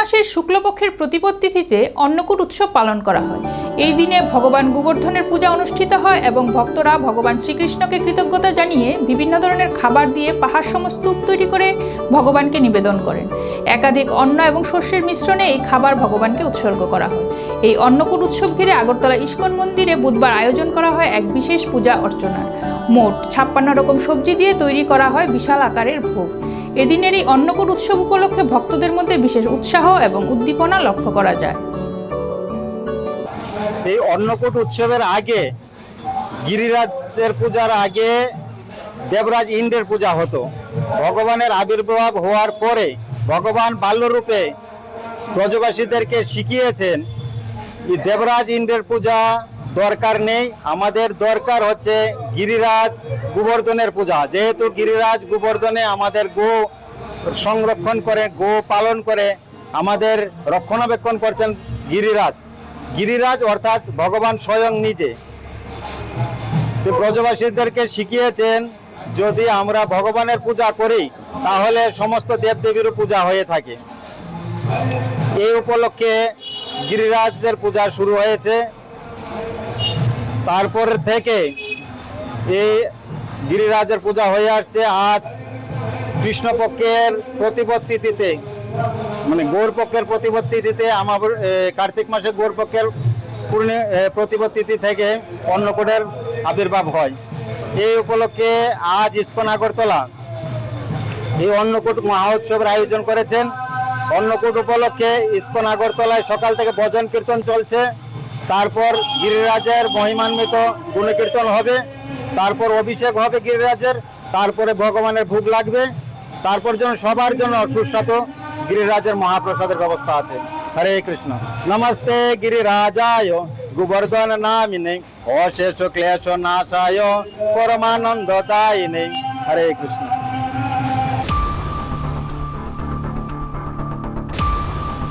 মাসের শুক্লপক্ষের প্রতিপদ তিথিতে অন্নকূট উৎসব পালন করা হয়। এই দিনে ভগবান গোবর্ধনের পূজা অনুষ্ঠিত হয় এবং ভক্তরা ভগবান শ্রীকৃষ্ণকে কৃতজ্ঞতা জানিয়ে বিভিন্ন ধরনের খাবার দিয়ে পাহাড় সম স্তূপ তৈরি করে ভগবানকে নিবেদন করেন। একাধিক অন্ন এবং শস্যের মিশ্রণে এই খাবার ভগবানকে উৎসর্গ করা হয়। এই অন্নকূট উৎসব ঘিরে আগরতলা ইস্কন মন্দিরে বুধবার আয়োজন করা হয় এক বিশেষ পূজা অর্চনার। মোট ছাপ্পান্ন রকম সবজি দিয়ে তৈরি করা হয় বিশাল আকারের ভোগ। এদিনের এই অন্নকূট উৎসব উপলক্ষে ভক্তদের মধ্যে বিশেষ উৎসাহ এবং উদ্দীপনা লক্ষ্য করা যায়। এই অন্নকূট উৎসবের আগে গিরিরাজের পূজার আগে দেবরাজ ইন্দ্রের পূজা হতো। ভগবানের আবির্ভাব হওয়ার পরে ভগবান বাল্যরূপে ব্রজবাসীদেরকে শিখিয়েছেন দেবরাজ ইন্দ্রের পূজা দরকার নেই। আমাদের দরকার হচ্ছে গিরিরাজ গোবর্ধনের পূজা। যেহেতু গিরিরাজ গোবর্ধনে আমাদের গো সংরক্ষণ করে, গো পালন করে, আমাদের রক্ষণাবেক্ষণ করছেন গিরিরাজ। গিরিরাজ অর্থাৎ ভগবান স্বয়ং নিজে। ব্রজবাসীদেরকে শিখিয়েছেন, যদি আমরা ভগবানের পূজা করি, তাহলে সমস্ত দেবদেবীরও পূজা হয়ে থাকে। এই উপলক্ষে গিরিরাজের পূজা শুরু হয়েছে। তারপর থেকে এই গিরিরাজের পূজা হয়ে আসছে আজ কৃষ্ণপক্ষের প্রতিপদ তিথিতে। মানে গৌর পক্ষের প্রতিপদ আমার কার্তিক মাসে গৌর পক্ষের পূর্ণি এ, থেকে অন্নকূটের আবির্ভাব হয়। এই উপলক্ষে আজ ইস্কন আগরতলা এই অন্নকূট মহোৎসবের আয়োজন করেছেন। অন্নকূট উপলক্ষে ইস্কন আগরতলায় সকাল থেকে ভজন কীর্তন চলছে। তারপর গিরিরাজের মহিমান্বিত গুণকীর্তন হবে, তারপর অভিষেক হবে গিরিরাজের, তারপরে ভগবানের ভোগ লাগবে, তারপর যেন সবার জন্য সুস্বাদু গিরিরাজের মহাপ্রসাদের ব্যবস্থা আছে। হরে কৃষ্ণ। নমস্তে গিরিরাজায়, গোবর্ধন নামিনে অশেষ ক্লেশ নাশায়, পরমানন্দ দায়িনে হরে কৃষ্ণ।